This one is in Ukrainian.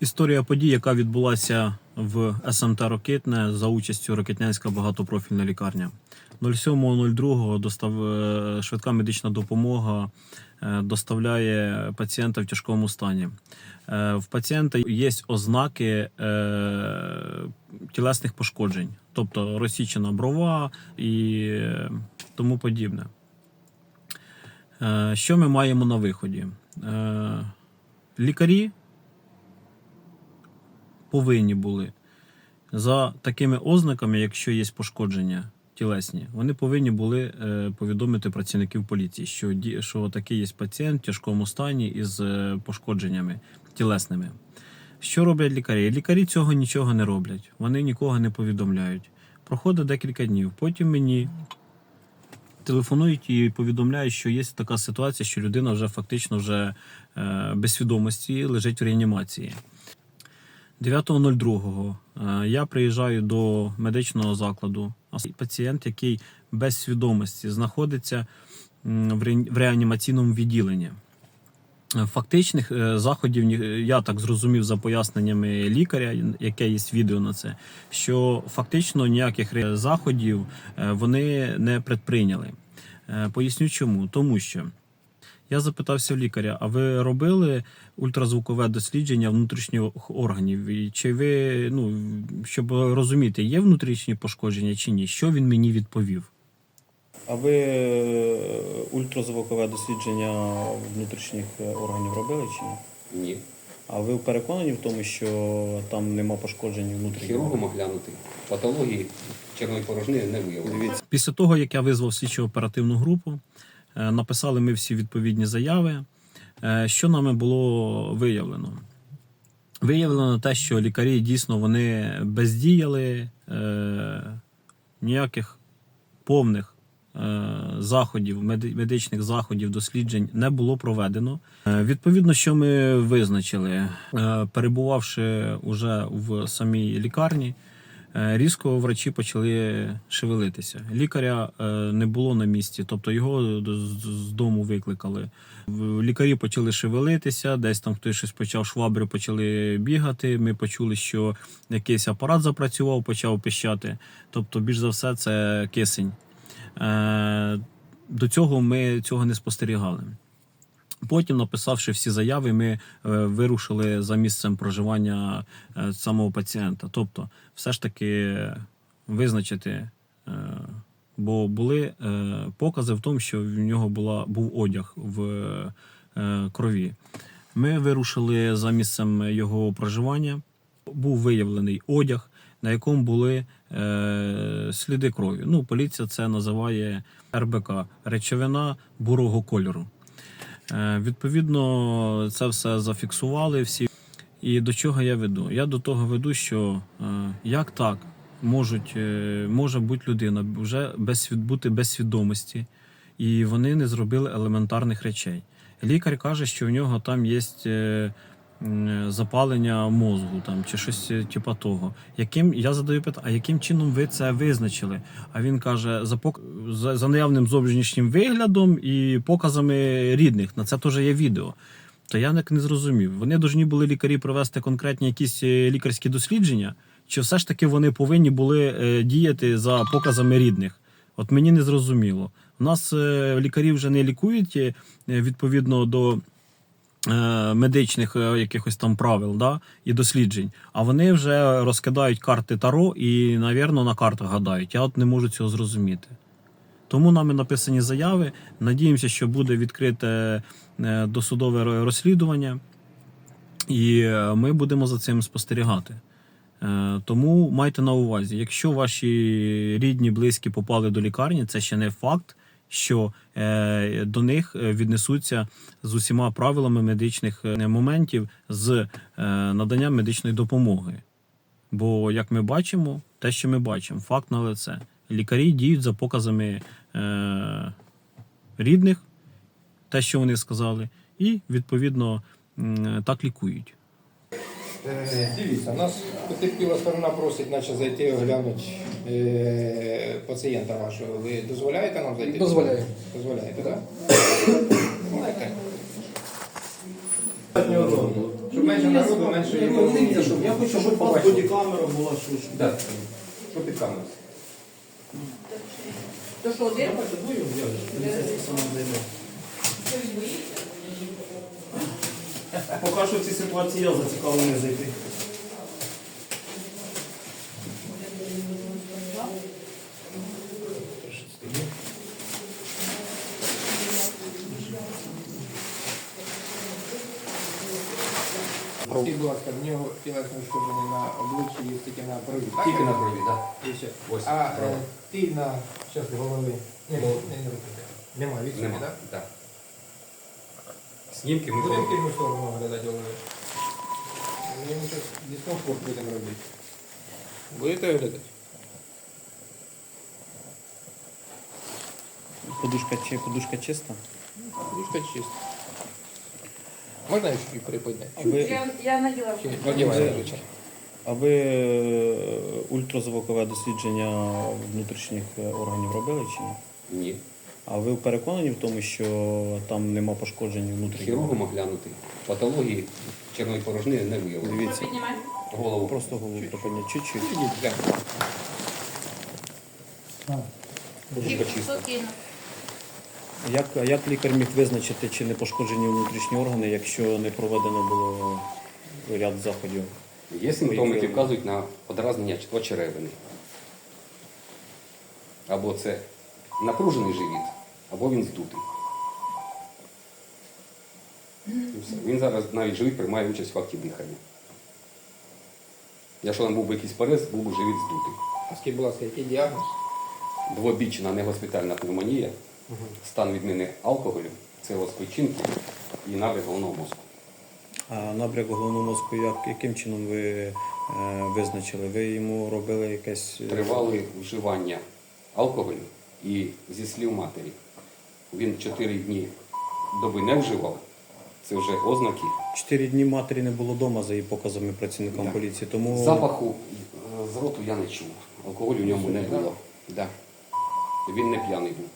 Історія подій, яка відбулася в СМТ Рокитне за участю Рокитнянська багатопрофільна лікарня. 07.02 достав... е, швидка медична допомога е, доставляє пацієнта в тяжкому стані. Е, В пацієнта є ознаки тілесних пошкоджень, тобто розсічена брова і тому подібне. Що ми маємо на виході? Лікарі повинні були за такими ознаками, якщо є пошкодження тілесні, вони повинні були е, повідомити працівників поліції, що, що такий є пацієнт в тяжкому стані із е, пошкодженнями тілесними. Що роблять лікарі? Лікарі цього нічого не роблять, вони нікого не повідомляють. Проходить декілька днів. Потім мені телефонують і повідомляють, що є така ситуація, що людина вже фактично вже е, без свідомості лежить в реанімації. 9.02 е, я приїжджаю до медичного закладу. А Пацієнт, який без свідомості знаходиться в ре- реанімаційному відділенні. Е, Фактичних е, заходів я так зрозумів за поясненнями лікаря, яке є відео на це, що фактично ніяких заходів вони не предприйняли. Поясню чому. Тому що я запитався в лікаря: а ви робили ультразвукове дослідження внутрішніх органів? І чи ви, ну, щоб розуміти, є внутрішні пошкодження чи ні? Що він мені відповів? А ви е, ультразвукове дослідження внутрішніх е, органів робили чи ні? Ні. А ви переконані в тому, що там нема пошкоджень внутрішніх? Хірургом оглянути. Патології черної порожнини не. Дивіться, після того, як я визвав слідчо оперативну групу, написали ми всі відповідні заяви. Е, Що нами було виявлено? Виявлено те, що лікарі дійсно вони бездіяли, е, ніяких повних е, заходів, медичних заходів, досліджень не було проведено. Е, Відповідно, що ми визначили, Е, перебувавши уже в самій лікарні, Е, Різко врачі почали шевелитися. Лікаря е, не було на місці, тобто його з дому викликали. Лікарі почали шевелитися, десь там хтось щось почав, швабри почали бігати. Ми почули, що якийсь апарат запрацював, почав пищати. Тобто, більш за все, це кисень. Е, До цього ми цього не спостерігали. Потім, написавши всі заяви, ми е, вирушили за місцем проживання е, самого пацієнта. Тобто, все ж таки визначити, е, бо були покази в тому, що в нього була, був одяг в крові. Ми вирушили за місцем його проживання. Був виявлений одяг, на якому були е, сліди крові. Ну, поліція це називає РБК речовина бурого кольору. Е, Відповідно, це все зафіксували всі. І до чого я веду? Я до того веду, що е, як так можуть, е, може бути людина вже без бути без свідомості, і вони не зробили елементарних речей. Лікар каже, що в нього там є запалення мозку там, чи щось типа того. Яким, я задаю питання, а яким чином ви це визначили? А він каже, за, пок... за, за наявним зовнішнім виглядом і показами рідних. На це теж є відео. То я так не зрозумів. Вони повинні були лікарі провести конкретні якісь е, лікарські дослідження, чи все ж таки вони повинні були е, діяти за показами рідних? От мені не зрозуміло. У нас лікарі вже не лікують відповідно до медичних е, якихось там правил да, і досліджень, а вони вже розкидають карти Таро і, навірно, на картах гадають. Я от не можу цього зрозуміти. Тому нами написані заяви. Надіємося, що буде відкрите е, досудове розслідування, і е, ми будемо за цим спостерігати. Е, Тому майте на увазі, якщо ваші рідні, близькі попали до лікарні, це ще не факт, що е, до них е, віднесуться з усіма правилами медичних е, моментів з наданням медичної допомоги. Бо, як ми бачимо, те, що ми бачимо, факт на лице. Лікарі діють за показами е, рідних, те, що вони сказали, і відповідно так лікують. Е, Дивіться, нас потерпіла сторона просить, наче зайти оглянути е, пацієнта вашого. Ви дозволяєте нам зайти? Дозволяю. Дозволяєте, так? Щоб менше народу, менше Я хочу, щоб у вас бодікамера була, що ж. Що під камерою? То що, один? Поки що в цій ситуації я зацікавлений зайти. Скажіть, будь ласка, в нього тілесне ушкодження на обличчі є тільки на брові, так? Тільки на брові, так. І все. Ось, А е, право. тильна частина голови не, не, не рухайте. Немає відсутні, Нема. так? Так. Знімки ми Будемо тильну сторону оглядати голови. Ми йому зараз дискомфорт будемо робити. Будете оглядати? Подушка, чи, подушка чиста? Подушка чиста. Можна я чуть приподняти? А ви, Я, я наділа. Чи одіваю звичайно. а ви е, ультразвукове дослідження внутрішніх е, органів робили чи ні? Ні. А ви переконані в тому, що там нема пошкоджень внутрішніх? Хірургом оглянути. Патології черної порожнини не виявлено. Дивіться. Голову. просто голову припинять чуть-чуть. Ідіть, гляньте. Подушка чиста. Спокійно. Як, а як лікар міг визначити, чи не пошкоджені внутрішні органи, якщо не проведено було ряд заходів? Є симптоми, які вказують на подразнення очеревини. Або це напружений живіт, або він здутий. Він зараз навіть живий приймає участь в акті дихання. Якщо там був би якийсь порез, був би живіт здутий. А скажіть, будь ласка, який діагноз? Двобічна негоспітальна пневмонія, стан відміни алкоголю, це печінки і набряк головного мозку. А набряк головного мозку, як, яким чином ви е, визначили? Ви йому робили якесь... е, Тривале вживання алкоголю і зі слів матері. Він 4 дні доби не вживав. Це вже ознаки Чотири дні матері не було вдома за її показами працівникам Да. поліції, тому запаху е, з роту я не чув. Алкоголю в ньому не було. Да. Він не п'яний був.